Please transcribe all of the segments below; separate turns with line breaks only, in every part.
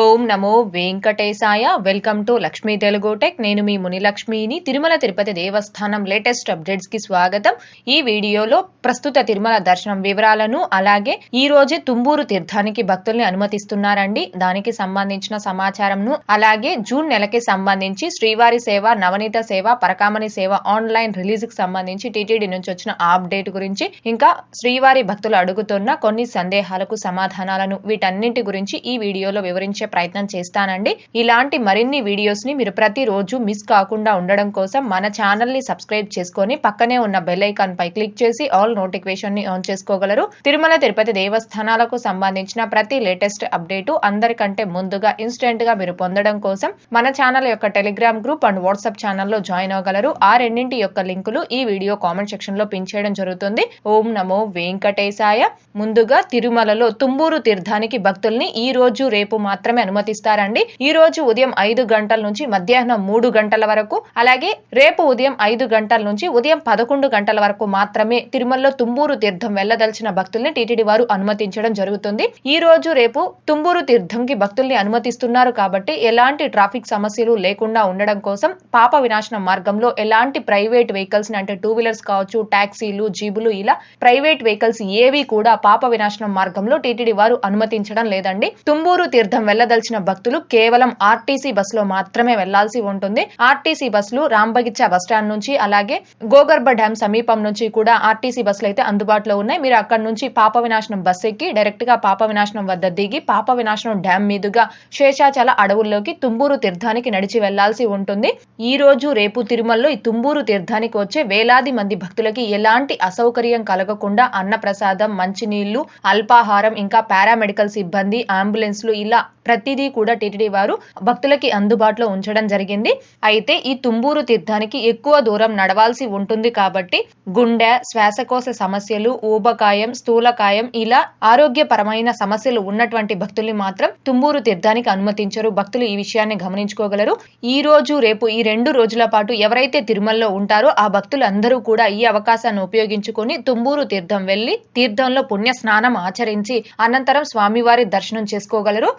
ఓం నమో వెంకటేశాయ. Welcome to Lakshmi Telugu tech. నేను మీ మునిలక్ష్మిని. తిరుమల తిరుపతి దేవస్థానం లేటెస్ట్ అప్డేట్స్కి స్వాగతం. ఈ వీడియోలో ప్రస్తుత తిరుమల దర్శనం వివరాలను అలాగే ఈ రోజే తుంబూరు తీర్థానికి భక్తుల్ని అనుమతిస్తున్నారండి. దానికి సంబంధించిన సమాచారంను అలాగే జూన్ నెలకి సంబంధించి శ్రీవారి సేవ నవనీత సేవ పరకామణి సేవ ఆన్లైన్ రిలీజ్కి సంబంధించి టీటీడీ నుంచి వచ్చిన అప్డేట్ గురించి ఇంకా శ్రీవారి భక్తులు అడుగుతున్న కొన్ని సందేహాలకు సమాధానాలను వీటన్నింటి గురించి ఈ వీడియోలో వివరించి ప్రయత్నం చేస్తానండి. ఇలాంటి మరిన్ని వీడియోస్ని మీరు ప్రతిరోజు మిస్ కాకుండా ఉండడం కోసం మన ఛానల్ని సబ్స్క్రైబ్ చేసుకొని పక్కనే ఉన్న బెల్ ఐకాన్ పై క్లిక్ చేసి ఆల్ నోటిఫికేషన్ని ఆన్ చేసుకోగలరు. తిరుమల తిరుపతి దేవస్థానాలకు సంబంధించిన ప్రతి లేటెస్ట్ అప్డేటు అందరికంటే ముందుగా ఇన్స్టెంట్గా మీరు పొందడం కోసం మన ఛానల్ యొక్క టెలిగ్రామ్ గ్రూప్ అండ్ వాట్సాప్ ఛానల్లో జాయిన్ అవ్వగలరు. ఆ రెండింటి యొక్క లింకులు ఈ వీడియో కామెంట్ సెక్షన్లో పిన్ చేయడం జరుగుతుంది. ఓం నమో వెంకటేశాయ. ముందుగా తిరుమలలో తుంబూరు తీర్థానికి భక్తుల్ని ఈ రోజు రేపు మాత్రమే అనుమతిస్తారండి. ఈ రోజు ఉదయం ఐదు గంటల నుంచి మధ్యాహ్నం మూడు గంటల వరకు అలాగే రేపు ఉదయం ఐదు గంటల నుంచి ఉదయం పదకొండు గంటల వరకు మాత్రమే తిరుమలలో తుంబూరు తీర్థం వెళ్ళదలిచిన భక్తుల్ని టీటీడీ వారు అనుమతించడం జరుగుతుంది. ఈ రోజు రేపు తుంబూరు తీర్థంకి భక్తుల్ని అనుమతిస్తున్నారు కాబట్టి ఎలాంటి ట్రాఫిక్ సమస్యలు లేకుండా ఉండడం కోసం పాప వినాశనం మార్గంలో ఎలాంటి ప్రైవేట్ వెహికల్స్ అంటే టూ వీలర్స్ కావచ్చు ట్యాక్సీలు జీబులు ఇలా ప్రైవేట్ వెహికల్స్ ఏవి కూడా పాప వినాశనం మార్గంలో టీటీడీ వారు అనుమతించడం లేదండి. తుంబూరు తీర్థం వెళ్ళదలిచిన భక్తులు కేవలం ఆర్టీసీ బస్సులో మాత్రమే వెళ్ళాల్సి ఉంటుంది. ఆర్టీసీ బస్సులు రాంబగిచ్చా బస్టాండ్ నుంచి అలాగే గోగర్భ డ్యామ్ సమీపం నుంచి కూడా ఆర్టీసీ బస్సులు అయితే అందుబాటులో ఉన్నాయి. మీరు అక్కడ నుంచి పాప వినాశనం బస్ ఎక్కి డైరెక్ట్గా పాప వినాశనం వద్ద దిగి పాప వినాశనం డ్యామ్ మీదుగా శేషాచల అడవుల్లోకి తుంబూరు తీర్థానికి నడిచి వెళ్ళాల్సి ఉంటుంది. ఈ రోజు రేపు తిరుమలలో ఈ తుంబూరు తీర్థానికి వచ్చే వేలాది మంది భక్తులకి ఎలాంటి అసౌకర్యం కలగకుండా అన్నప్రసాదం మంచినీళ్ళు అల్పాహారం ఇంకా పారామెడికల్ సిబ్బంది అంబులెన్స్లు ఇలా ప్రతిదీ కూడా టీటీడీ వారు భక్తులకి అందుబాటులో ఉంచడం జరిగింది. అయితే ఈ తుంబూరు తీర్థానికి ఎక్కువ దూరం నడవాల్సి ఉంటుంది కాబట్టి గుండె శ్వాసకోశ సమస్యలు ఊబకాయం స్థూలకాయం ఇలా ఆరోగ్యపరమైన సమస్యలు ఉన్నటువంటి భక్తుల్ని మాత్రం తుంబూరు తీర్థానికి అనుమతించరు. భక్తులు ఈ విషయాన్ని గమనించుకోగలరు. ఈ రోజు రేపు ఈ రెండు రోజుల పాటు ఎవరైతే తిరుమలలో ఉంటారో ఆ భక్తులు అందరూ కూడా ఈ అవకాశాన్ని ఉపయోగించుకొని తుంబూరు తీర్థం వెళ్ళి తీర్థంలో పుణ్య స్నానం ఆచరించి అనంతరం స్వామివారి దర్శనం చేసుకోగలరు.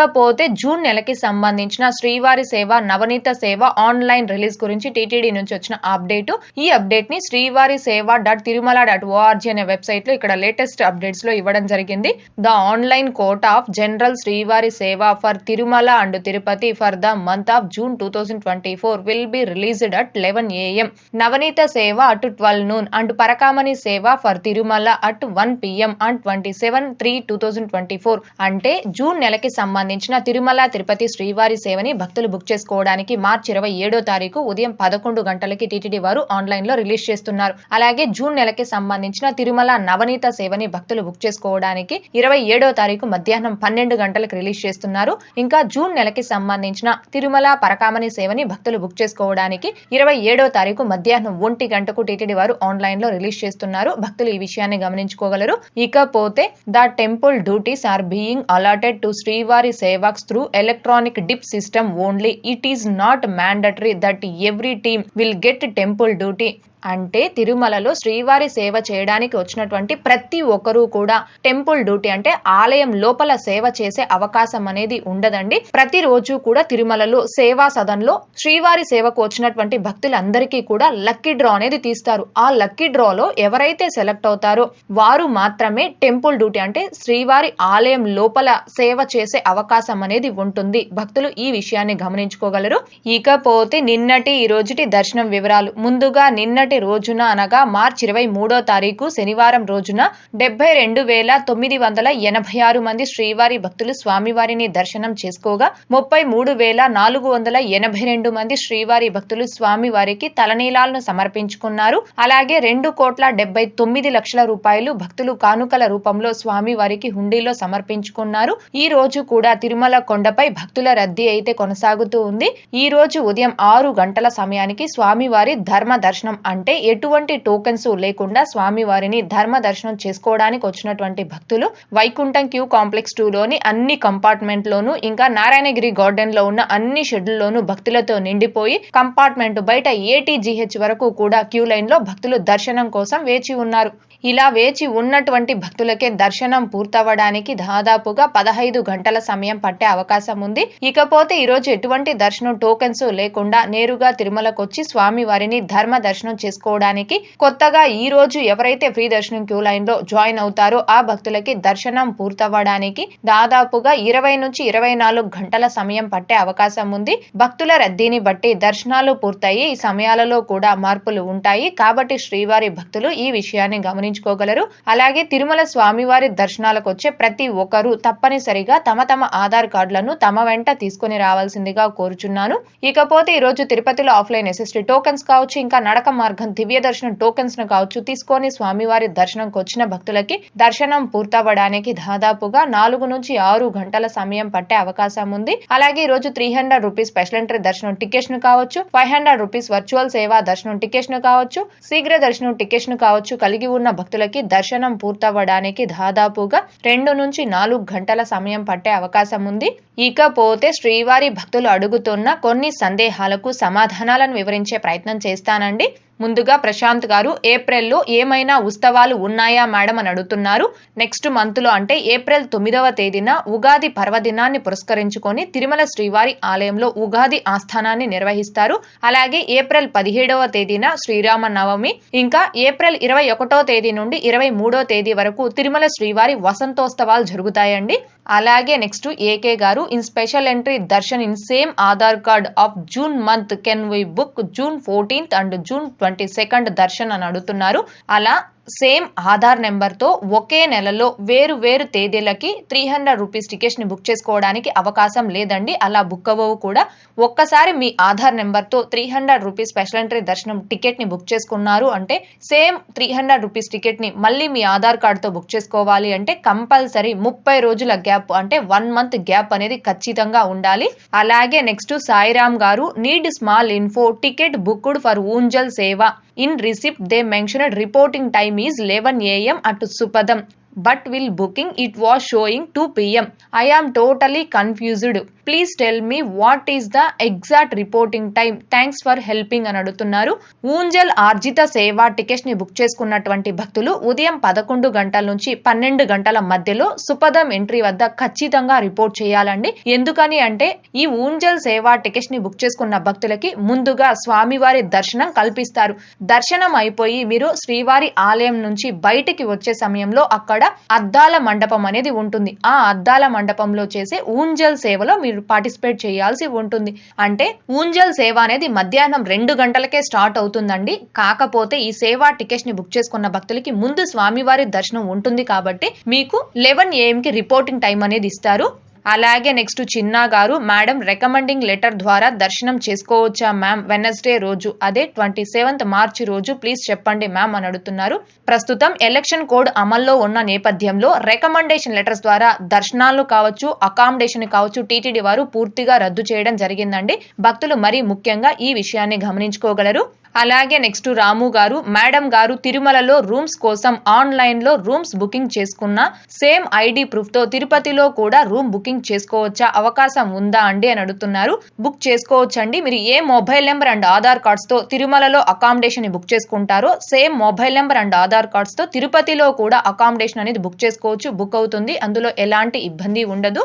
ఇకపోతే జూన్ నెలకి సంబంధించిన శ్రీవారి సేవ నవనీత సేవ ఆన్లైన్ రిలీజ్ గురించి టీటీడీ నుంచి వచ్చిన అప్డేట్. ఈ అప్డేట్ని శ్రీవారి Seva dot Tirumala dot ORG అనే వెబ్సైట్లో ఇక్కడ లేటెస్ట్ అప్డేట్స్లో ఇవ్వడం జరిగింది. The online court of general Srivari seva for Tirumala and Tirupati for the month of June two thousand twenty four will be released at eleven AM Navaneetha seva at twelve noon and Parakamani seva for Tirumala at one PM and twenty seven three two thousand twenty four. అంటే June నెలకి సంబంధించిన తిరుమల తిరుపతి శ్రీవారి సేవని భక్తులు book చేసుకోవడానికి మార్చి ఇరవై ఏడో తారీఖు ఉదయం పదకొండు గంటలకి టీటీడీ వారు ఆన్లైన్లో రిలీజ్ చేస్తున్నారు. అలాగే జూన్ నెలకి సంబంధించిన తిరుమల నవనీత సేవని భక్తులు బుక్ చేసుకోవడానికి ఇరవై ఏడో తారీఖు మధ్యాహ్నం పన్నెండు గంటలకు రిలీజ్ చేస్తున్నారు. ఇంకా జూన్ నెలకి సంబంధించిన తిరుమల పరకామణి సేవని భక్తులు బుక్ చేసుకోవడానికి ఇరవై ఏడో తారీఖు మధ్యాహ్నం ఒంటి గంటకు టీటీడీ వారు ఆన్లైన్లో రిలీజ్ చేస్తున్నారు. భక్తులు ఈ విషయాన్ని గమనించుకోగలరు. ఇకపోతే the temple duties are being allotted to Srivari Sehwags through electronic dip system only. It is not mandatory that every team will get temple duty. అంటే తిరుమలలో శ్రీవారి సేవ చేయడానికి వచ్చినటువంటి ప్రతి ఒక్కరూ కూడా టెంపుల్ డ్యూటీ అంటే ఆలయం లోపల సేవ చేసే అవకాశం అనేది ఉండదండి. ప్రతిరోజు కూడా తిరుమలలో సేవా సదన్లో శ్రీవారి సేవకు వచ్చినటువంటి భక్తులందరికీ కూడా లక్కీ డ్రా అనేది తీస్తారు. ఆ లక్కీ డ్రాలో ఎవరైతే సెలెక్ట్ అవుతారో వారు మాత్రమే టెంపుల్ డ్యూటీ అంటే శ్రీవారి ఆలయం లోపల సేవ చేసే అవకాశం అనేది ఉంటుంది. భక్తులు ఈ విషయాన్ని గమనించుకోగలరు. ఇకపోతే నిన్నటి ఈ రోజుటి దర్శనం వివరాలు. ముందుగా నిన్నటి నిన్నటి రోజున అనగా మార్చి ఇరవై మూడో తారీఖు శనివారం రోజున డెబ్బై రెండు వేల తొమ్మిది వందల ఎనభై ఆరు మంది శ్రీవారి భక్తులు స్వామివారిని దర్శనం చేసుకోగా ముప్పై మూడు వేల నాలుగు వందల ఎనభై రెండు మంది శ్రీవారి భక్తులు స్వామివారికి తలనీలాలను సమర్పించుకున్నారు. అలాగే రెండు కోట్ల డెబ్బై తొమ్మిది లక్షల రూపాయలు భక్తులు కానుకల రూపంలో స్వామివారికి హుండీలో సమర్పించుకున్నారు. ఈ రోజు కూడా తిరుమల కొండపై భక్తుల రద్దీ అయితే కొనసాగుతూ ఉంది. ఈ రోజు ఉదయం ఆరు గంటల సమయానికి స్వామివారి ధర్మ దర్శనం అంటే ఎటువంటి టోకెన్స్ లేకుండా స్వామివారిని ధర్మ దర్శనం చేసుకోవడానికి వచ్చినటువంటి భక్తులు వైకుంఠం క్యూ కాంప్లెక్స్ టూ లోని అన్ని కంపార్ట్మెంట్ లోను ఇంకా నారాయణగిరి గార్డెన్లో ఉన్న అన్ని షెడ్యూల్లోనూ భక్తులతో నిండిపోయి కంపార్ట్మెంట్ బయట ఏటీజీహెచ్ వరకు కూడా క్యూ లైన్లో భక్తులు దర్శనం కోసం వేచి ఉన్నారు. ఇలా వేచి ఉన్నటువంటి భక్తులకే దర్శనం పూర్తవడానికి దాదాపుగా పదహైదు గంటల సమయం పట్టే అవకాశం ఉంది. ఇకపోతే ఈరోజు ఎటువంటి దర్శనం టోకెన్స్ లేకుండా నేరుగా తిరుమలకొచ్చి స్వామివారిని స్వామి వారిని ధర్మ దర్శనం చేసుకోవడానికి కొత్తగా ఈ రోజు ఎవరైతే ఫ్రీ దర్శనం క్యూ లైన్లో జాయిన్ అవుతారో ఆ భక్తులకి దర్శనం పూర్తవ్వడానికి దాదాపుగా ఇరవై నుంచి ఇరవై నాలుగు గంటల సమయం పట్టే అవకాశం ఉంది. భక్తుల రద్దీని బట్టి దర్శనాలు పూర్తయి ఈ సమయాలలో కూడా మార్పులు ఉంటాయి. కాబట్టి శ్రీవారి భక్తులు ఈ విషయాన్ని గమనించుకోగలరు. అలాగే తిరుమల స్వామివారి దర్శనాలకు వచ్చే ప్రతి ఒక్కరూ తప్పనిసరిగా తమ తమ ఆధార్ కార్డులను తమ వెంట తీసుకుని రావాల్సిందిగా కోరుచున్నాను. ఇకపోతే ఈ రోజు తిరుపతిలో ఆఫ్లైన్ ఎస్ఎస్టీ టోకెన్స్ కావచ్చు ఇంకా నడక మార్గం దివ్య దర్శనం టోకెన్స్ను కావచ్చు తీసుకొని స్వామివారి దర్శనంకి వచ్చిన భక్తులకి దర్శనం పూర్తవ్వడానికి దాదాపుగా నాలుగు నుంచి ఆరు గంటల సమయం పట్టే అవకాశం ఉంది. అలాగే ఈ రోజు three hundred rupees special entry దర్శనం టికెట్స్ను కావచ్చు ఫైవ్ హండ్రెడ్ రూపీస్ వర్చువల్ సేవా దర్శనం టికెట్స్ను కావచ్చు శీఘ్ర దర్శనం టికెట్స్ను కావచ్చు కలిగి ఉన్న భక్తులకి దర్శనం పూర్తవ్వడానికి దాదాపుగా రెండు నుంచి నాలుగు గంటల సమయం పట్టే అవకాశం ఉంది. ఇకపోతే శ్రీవారి భక్తులు అడుగుతున్న కొన్ని సందేహాలకు సమాధానాలను వివరించే ప్రయత్నం చేస్తానండి. ముందుగా ప్రశాంత్ గారు ఏప్రిల్లో ఏమైనా ఉత్సవాలు ఉన్నాయా మేడం? అని అడుగుతున్నారు. నెక్స్ట్ మంత్లో అంటే ఏప్రిల్ తొమ్మిదవ తేదీన ఉగాది పర్వదినాన్ని పురస్కరించుకొని తిరుమల శ్రీవారి ఆలయంలో ఉగాది ఆస్థానాన్ని నిర్వహిస్తారు. అలాగే ఏప్రిల్ పదిహేడవ తేదీన శ్రీరామ నవమి ఇంకా ఏప్రిల్ ఇరవై ఒకటో తేదీ నుండి ఇరవై మూడో తేదీ వరకు తిరుమల శ్రీవారి వసంతోత్సవాలు జరుగుతాయండి. అలాగే నెక్స్ట్ ఏకే గారు in special entry darshan in same Aadhaar card of June month can we book June fourteenth and June twenty second darshan అని అడుగుతున్నారు. అలా సేమ్ ఆధార్ నెంబర్తో ఒకే నెలలో వేరు వేరు తేదీలకి త్రీ హండ్రెడ్ రూపీస్ టికెట్స్ని బుక్ చేసుకోవడానికి అవకాశం లేదండి. అలా బుక్ అవ్వవు కూడా. ఒక్కసారి మీ ఆధార్ నెంబర్తో three hundred rupees special entry దర్శనం టికెట్ని బుక్ చేసుకున్నారు అంటే సేమ్ త్రీ హండ్రెడ్ రూపీస్ టికెట్ని మళ్ళీ మీ ఆధార్ కార్డుతో బుక్ చేసుకోవాలి అంటే కంపల్సరీ ముప్పై రోజుల గ్యాప్ అంటే వన్ మంత్ గ్యాప్ అనేది ఖచ్చితంగా ఉండాలి. అలాగే నెక్స్ట్ సాయిరామ్ గారు need small info ticket booked for Unjal seva. In receipt, they mentioned reporting time is 11 am at Supadam. But will booking it was showing two PM I am totally confused please tell me what is the exact reporting time thanks for helping అని అడుగుతున్నారు. ఊంజల్ ఆర్జిత సేవ టికెట్స్ని book చేసుకున్నటువంటి భక్తులు ఉదయం పదకొండు గంటల నుంచి పన్నెండు గంటల మధ్యలో సుపదం ఎంట్రీ వద్ద ఖచ్చితంగా రిపోర్ట్ చేయాలండి. ఎందుకని అంటే ఈ ఊంజల్ సేవ టికెట్స్ని బుక్ చేసుకున్న భక్తులకి ముందుగా స్వామివారి దర్శనం కల్పిస్తారు. దర్శనం అయిపోయి మీరు శ్రీవారి ఆలయం నుంచి బయటికి వచ్చే సమయంలో అక్కడ అద్దాల మండపం అనేది ఉంటుంది. ఆ అద్దాల మండపంలో చేసే ఊంజల్ సేవలో మీరు పార్టిసిపేట్ చేయాల్సి ఉంటుంది. అంటే ఊంజల్ సేవ అనేది మధ్యాహ్నం రెండు గంటలకే స్టార్ట్ అవుతుందండి. కాకపోతే ఈ సేవా టికెట్స్ని బుక్ చేసుకున్న భక్తులకి ముందు స్వామివారి దర్శనం ఉంటుంది కాబట్టి మీకు లెవెన్ ఏఎం కి రిపోర్టింగ్ టైం అనేది ఇస్తారు. అలాగే నెక్స్ట్ చిన్నా గారు మేడం రికమెండింగ్ లెటర్ ద్వారా దర్శనం చేసుకోవచ్చా మ్యామ్ వెనస్డే రోజు. అదే ట్వంటీ సెవెంత్ మార్చి రోజు ప్లీజ్ చెప్పండి మ్యామ్ అని అడుగుతున్నారు. ప్రస్తుతం ఎలక్షన్ కోడ్ అమల్లో ఉన్న నేపథ్యంలో రికమెండేషన్ లెటర్స్ ద్వారా దర్శనాలు కావచ్చు అకామిడేషన్ కావచ్చు టీటీడీ వారు పూర్తిగా రద్దు చేయడం జరిగిందండి. భక్తులు మరీ ముఖ్యంగా ఈ విషయాన్ని గమనించుకోగలరు. అలాగే నెక్స్ట్ రాము గారు మేడం గారు తిరుమలలో రూమ్స్ కోసం ఆన్లైన్లో రూమ్స్ బుకింగ్ చేసుకున్న సేమ్ ఐడి ప్రూఫ్తో తిరుపతిలో కూడా రూమ్ బుకింగ్ చేసుకోవచ్చా? అవకాశం ఉందా అండి అని అడుగుతున్నారు. బుక్ చేసుకోవచ్చండి. మీరు ఏ మొబైల్ నెంబర్ అండ్ ఆధార్ కార్డ్స్తో తిరుమలలో అకామిడేషన్ని బుక్ చేసుకుంటారో same mobile number and Aadhaar కార్డ్స్తో తిరుపతిలో కూడా అకామిడేషన్ అనేది బుక్ చేసుకోవచ్చు బుక్ అవుతుంది. అందులో ఎలాంటి ఇబ్బంది ఉండదు.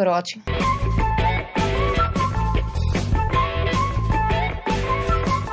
For watching